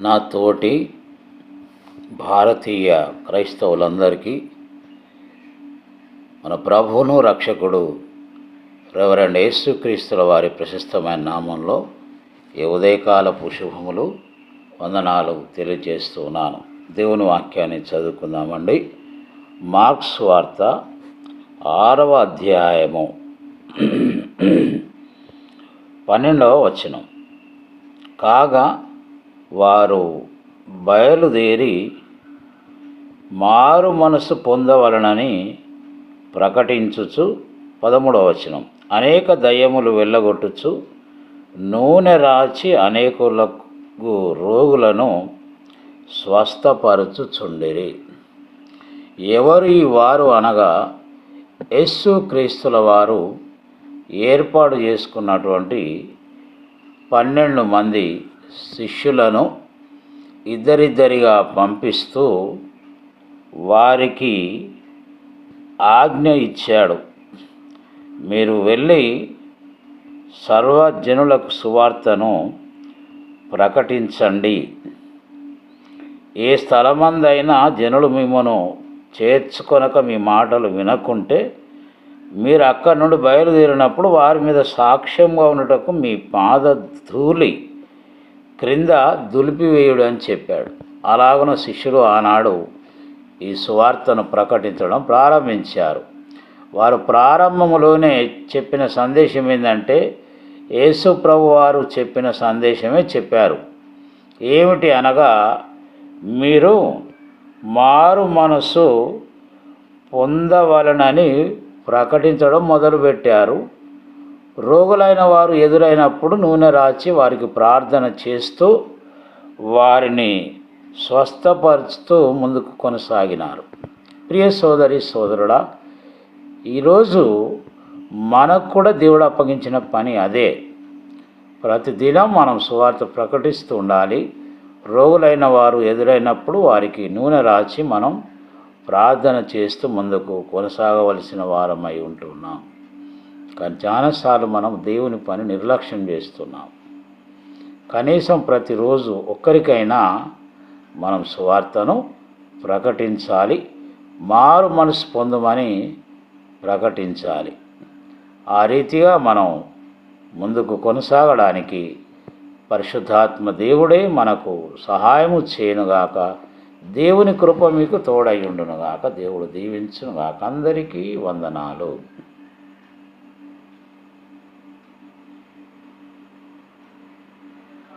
నా తోటి భారతీయ క్రైస్తవులందరికీ మన ప్రభువును రక్షకుడు రెవరెండ్ యేసుక్రీస్తుల వారి ప్రశస్తమైన నామంలో ఈ ఉదయకాలపు శుభములు వందనాలు తెలియజేస్తున్నాను దేవుని వాక్యాన్ని చదువుకుందామండి. మార్క్స్ వార్త ఆరవ అధ్యాయము. పన్నెండవ వచనం. కాగా వారు బయలుదేరి మారు మనసు పొందవలనని ప్రకటించుచు పదమూడవ వచనం. అనేక దయ్యములు వెళ్ళగొట్టుచు నూనె రాచి అనేకులకు రోగులను స్వస్థపరచుచుండిరి. ఎవరు ఈ వారు అనగా యస్సు క్రీస్తుల వారు ఏర్పాటు చేసుకున్నటువంటి పన్నెండు మంది శిష్యులను ఇద్దరిద్దరిగా పంపిస్తూ వారికి ఆజ్ఞ ఇచ్చాడు. మీరు వెళ్ళి సర్వజనులకు సువార్తను ప్రకటించండి. ఏ స్థలమందైనా జనులు మిమ్మను చేర్చుకొనక మీ మాటలు వినకుంటే మీరు అక్కడి నుండి బయలుదేరినప్పుడు వారి మీద సాక్ష్యంగా ఉండటకు మీ పాద ధూళి క్రింద దులిపివేయుడు అని చెప్పాడు. అలాగున శిష్యులు ఆనాడు ఈ సువార్తను ప్రకటించడం ప్రారంభించారు. వారు ప్రారంభములోనే చెప్పిన సందేశం ఏంటంటే యేసు ప్రభు వారు చెప్పిన సందేశమే చెప్పారు. ఏమిటి అనగా మీరు మారు మనసు పొందవలనని ప్రకటించడం మొదలుపెట్టారు. రోగులైన వారు ఎదురైనప్పుడు నూనె రాచి వారికి ప్రార్థన చేస్తూ వారిని స్వస్థపరుచుతూ ముందుకు కొనసాగినారు. ప్రియ సోదరి సోదరుడా ఈరోజు మనకు కూడా దేవుడు అప్పగించిన పని అదే. ప్రతిదినం మనం సువార్త ప్రకటిస్తూ ఉండాలి. రోగులైన వారు ఎదురైనప్పుడు వారికి నూనె రాచి మనం ప్రార్థన చేస్తూ ముందుకు కొనసాగవలసిన వారమై ఉంటున్నాం. కానీ చాలాసార్లు మనం దేవుని పని నిర్లక్ష్యం చేస్తున్నాం. కనీసం ప్రతిరోజు ఒక్కరికైనా మనం సువార్తను ప్రకటించాలి మారు మనసు పొందమని ప్రకటించాలి. ఆ రీతిగా మనం ముందుకు కొనసాగడానికి పరిశుద్ధాత్మ దేవుడే మనకు సహాయము చేయనుగాక దేవుని కృప మీకు తోడయ్యుండునుగాక దేవుడు దీవించునుగాక. అందరికీ వందనాలు.